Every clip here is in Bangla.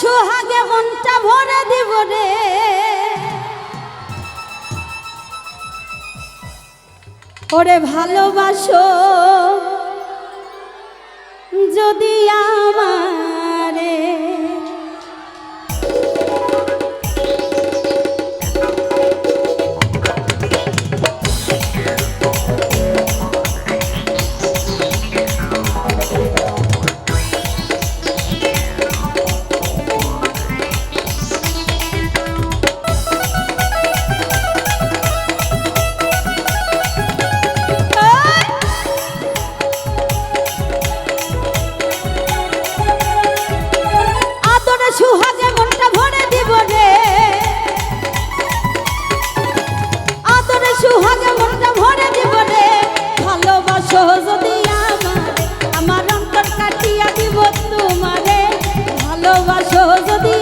সোহাগে মনটা ভরে দিব রে। ওরে ভালোবাসো যদি আমারে আমার ভালোবাসো যদি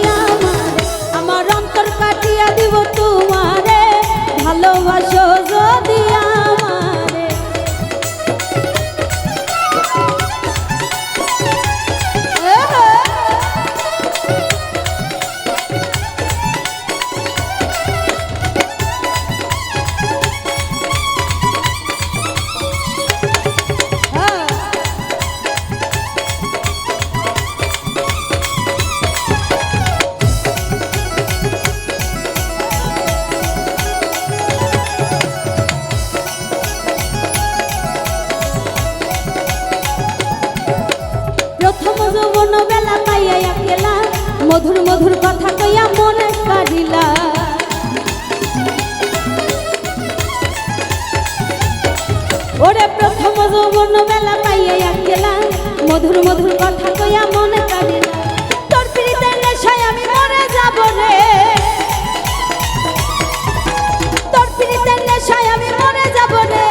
আমার অন্তর কাটিয়া দিব তোমারে যৌবন বেলা পাইয়া একলা। মধুর মধুর কথা কইয়া মনে কাঁদিলা ওরে প্রথম যৌবন বেলা পাইয়া একলা। মধুর মধুর কথা কইয়া মনে কাঁদিলা তোর পিড়িতে নেশায় আমি মরে যাব রে। তোর পিড়িতে নেশায় আমি মরে যাব রে।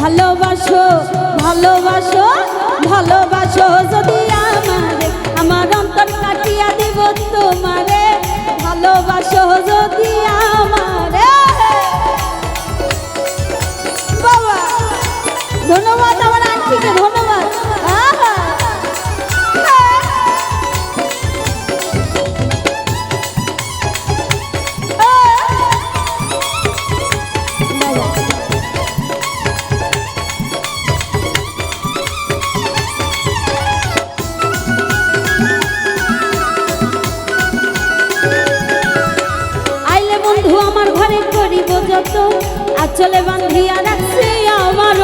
ভালোবাসো ভালোবাসো ভালোবাসো। যত আচলে বান্ধিয়া রাখছি আমার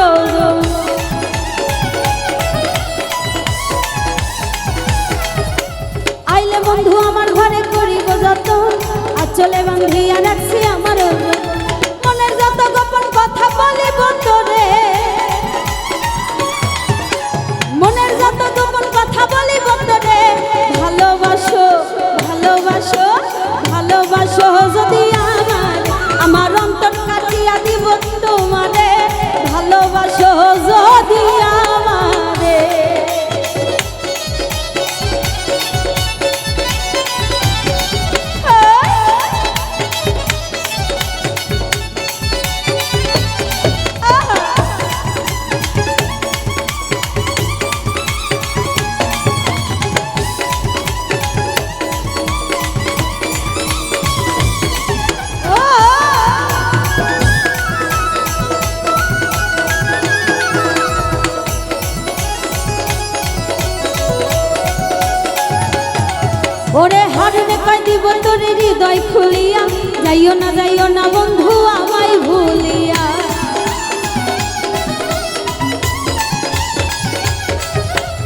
আইলে বন্ধু আমার ঘরে করিব যত আচলে বান্ধিয়া তোমারে ভালোবাসো দিব হৃদয় খুলিয়া যাইও না যাইও না বন্ধু, আমায় ভুলিয়া।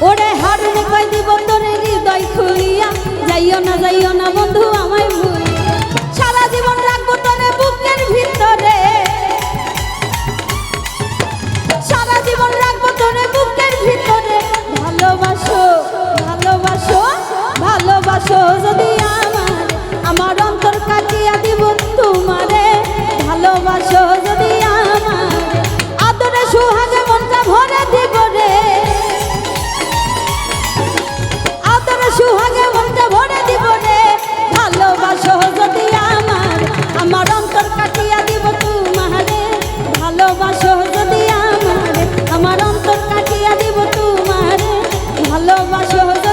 ওরে হারনে কয় দিব তোরে হৃদয় খুলিয়া যাইও না যাইও না বন্ধু ভালোবাসো